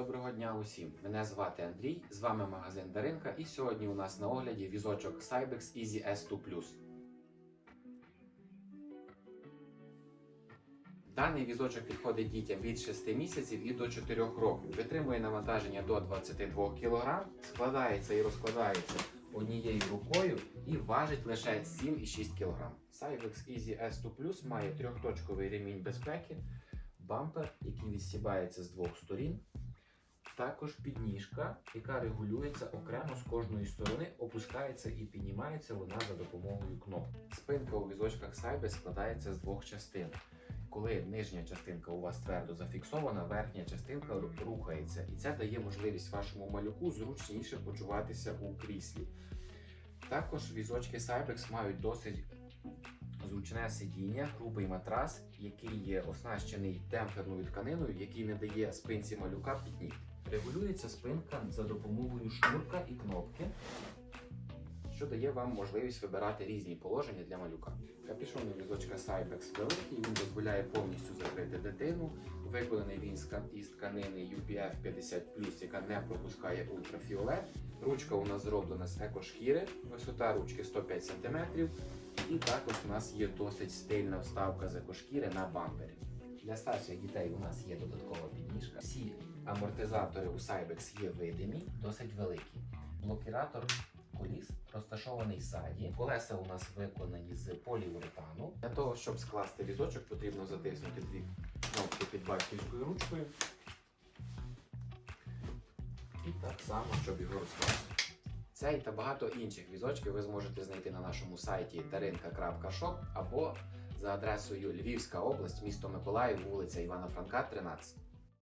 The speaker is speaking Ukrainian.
Доброго дня усім! Мене звати Андрій, з вами магазин Даринка, і сьогодні у нас на огляді візочок Cybex Easy S2 Даний візочок підходить дітям від 6 місяців і до 4 років. Витримує навантаження до 22 кг, складається і розкладається однією рукою і важить лише 7,6 кг. Cybex Easy S2 має трьохточковий ремінь безпеки, бампер, який відстібається з двох сторін. Також підніжка, яка регулюється окремо з кожної сторони, опускається і піднімається вона за допомогою кнопок. Спинка у візочках Cybex складається з двох частин. Коли нижня частинка у вас твердо зафіксована, верхня частинка рухається, і це дає можливість вашому малюку зручніше почуватися у кріслі. Також візочки Cybex мають досить зручне сидіння, грубий матрас, який є оснащений демпферною тканиною, який не дає спинці малюка підніг. Регулюється спинка за допомогою шнурка і кнопки, що дає вам можливість вибирати різні положення для малюка. Капюшон у візочка Cybex великий, він дозволяє повністю закрити дитину. Виконаний він із тканини UPF 50 яка не пропускає ультрафіолет. Ручка у нас зроблена з екошкіри, висота ручки 105 см. І також у нас є досить стильна вставка з екошкіри на бампері. Для старших дітей у нас є додаткова підніжка. Амортизатори у Cybex є видимі, досить великі. Блокіратор коліс розташований ззаді. Колеса у нас виконані з поліуретану. Для того, щоб скласти візочок, потрібно затиснути дві кнопки під батьківською ручкою. І так само, щоб його розкласти. Цей та багато інших візочків ви зможете знайти на нашому сайті darinka.shop або за адресою Львівська область, місто Миколаїв, вулиця Івана Франка, 13.